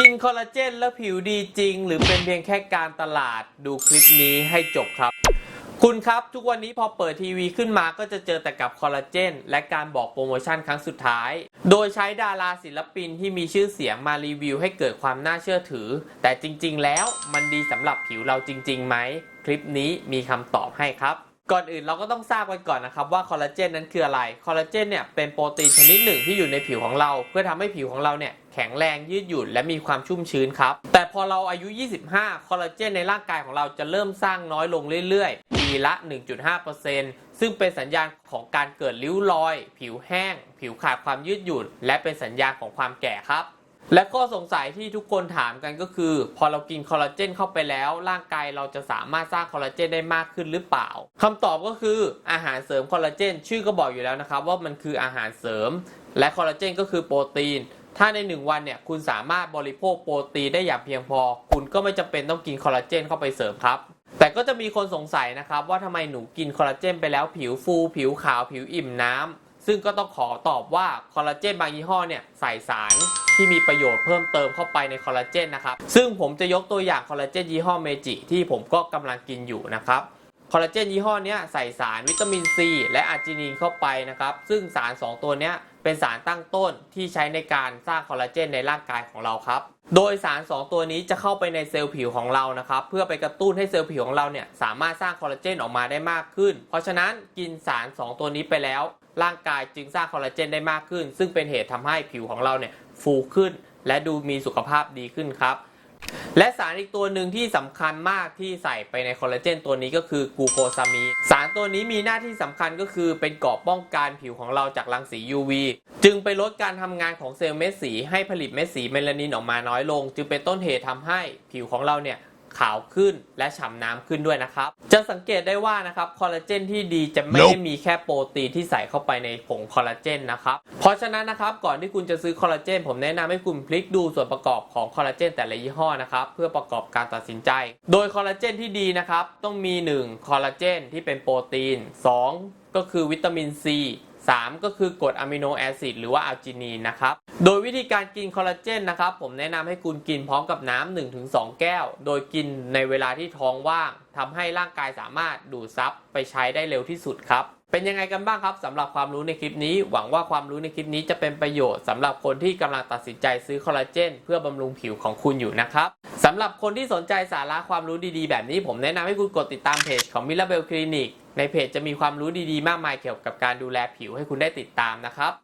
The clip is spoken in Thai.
กินคอลลาเจนแล้วผิวดีจริง หรือเป็นเพียงแค่การตลาดดูคลิปนี้ให้จบครับ คุณครับทุกวันนี้พอเปิดทีวีขึ้นมาก็จะเจอแต่กับคอลลาเจนและการบอกโปรโมชั่นครั้งสุดท้าย โดยใช้ดาราศิลปินที่มีชื่อเสียงมารีวิวให้เกิดความน่าเชื่อถือ แต่จริง ๆ แล้วมันดีสำหรับผิวเราจริงๆไหมคลิปนี้มีคำตอบให้ครับก่อนอื่นเราก็ต้องทราบกันก่อนนะครับว่าคอลลาเจนนั้นคืออะไร คอลลาเจนเนี่ยเป็นโปรตีนชนิดหนึ่งที่อยู่ในผิวของเรา เพื่อทำให้ผิวของเราเนี่ย แข็งแรงยืดหยุ่นและมีความชุ่มชื้นครับ แต่พอเราอายุ 25 คอลลาเจนในร่างกายของเราจะเริ่มสร้างน้อยลงเรื่อยๆ ปีละ 1.5%ซึ่งเป็นสัญญาณของการเกิดริ้วรอย ผิวแห้ง ผิวขาดความยืดหยุ่น และเป็นสัญญาณของความแก่ครับ และข้อสงสัยที่ทุกคนถามกันก็คือ พอเรากินคอลลาเจนเข้าไปแล้ว ร่างกายเราจะสามารถสร้างคอลลาเจนได้มากขึ้นหรือเปล่าคำตอบก็คืออาหารเสริมคอลลาเจนชื่อก็บอกอยู่แล้วนะครับว่ามันคืออาหารเสริม และคอลลาเจนก็คือโปรตีน ถ้าใน 1 วันเนี่ยคุณสามารถบริโภคโปรตีนได้อย่างเพียงพอ คุณก็ไม่จำเป็นต้องกินคอลลาเจนเข้าไปเสริมครับ แต่ก็จะมีคนสงสัยนะครับ ว่าทำไมหนูกินคอลลาเจนไปแล้วผิวฟู ผิวขาวผิวอิ่มน้ำซึ่งก็ต้องขอตอบว่าคอลลาเจนบางยี่ห้อเนี่ยใส่สารที่มีประโยชน์เพิ่มเติมเข้าไปในคอลลาเจนนะครับซึ่งผมจะยกตัวอย่างคอลลาเจนยี่ห้อเมจิที่ผมก็กำลังกินอยู่นะครับ คอลลาเจนยี่ห้อนี้ใส่สารวิตามินซีและอาร์จินินเข้าไปนะครับ ซึ่งสาร 2 ตัวนี้เป็นสารตั้งต้นที่ใช้ในการสร้างคอลลาเจนในร่างกายของเราครับ โดยสาร 2 ตัวนี้จะเข้าไปในเซลล์ผิวของเรานะครับ เพื่อไปกระตุ้นให้เซลล์ผิวของเราเนี่ยสามารถสร้างคอลลาเจนออกมาได้มากขึ้น เพราะฉะนั้นกินสาร 2 ตัวนี้ไปแล้ว ร่างกายจึงสร้างคอลลาเจนได้มากขึ้น ซึ่งเป็นเหตุทำให้ผิวของเราเนี่ยฟูขึ้น และดูมีสุขภาพดีขึ้นครับ และสารอีกตัวหนึ่งที่สำคัญมากที่ใส่ไปในคอลลาเจนตัวนี้ก็คือกูโคซามีสารตัวนี้มีหน้าที่สำคัญก็คือเป็นเกราะป้องกันผิวของเราจากรังสี UV จึงไปลดการทำงานของเซลล์เม็ดสีให้ผลิตเม็ดสีเมลานินออกมาน้อยลง จึงเป็นต้นเหตุทำให้ผิวของเราเนี่ย ขาวขึ้นและฉ่ำน้ำขึ้นด้วยนะครับ จะสังเกตได้ว่านะครับคอลลาเจนที่ดีจะไม่ได้มีแค่โปรตีนที่ใส่เข้าไปในผงคอลลาเจนนะครับเพราะฉะนั้นนะครับก่อนที่คุณจะซื้อคอลลาเจนผมแนะนำให้คุณพลิกดูส่วนประกอบของคอลลาเจนแต่ละยี่ห้อนะครับเพื่อประกอบการตัดสินใจ โดยคอลลาเจนที่ดีนะครับต้องมี 1 คอลลาเจนที่เป็นโปรตีน 2 ก็คือวิตามินซี3ก็คือกรดอะมิโนแอซิดหรือว่าอัลจินีนนะครับ โดยวิธีการกินคอลลาเจนนะครับ ผมแนะนำให้คุณกินพร้อมกับน้ำ1-2 แก้ว โดยกินในเวลาที่ท้องว่างทำให้ร่างกายสามารถดูดซับไปใช้ได้เร็วที่สุดครับ เป็นยังไงกันบ้างครับสำหรับความรู้ในคลิปนี้ หวังว่าความรู้ในคลิปนี้จะเป็นประโยชน์สำหรับคนที่กำลังตัดสินใจซื้อคอลลาเจนเพื่อบำรุงผิวของคุณอยู่นะครับสำหรับคนที่สนใจสาระความรู้ดีๆ แบบนี้ ผมแนะนำให้คุณกดติดตามเพจของมิล a เบลคลินิกในเพจจะมีความรู้ดีๆ มากมายเกี่ยวกับการดูแลผิวให้คุณได้ติดตามนะครับ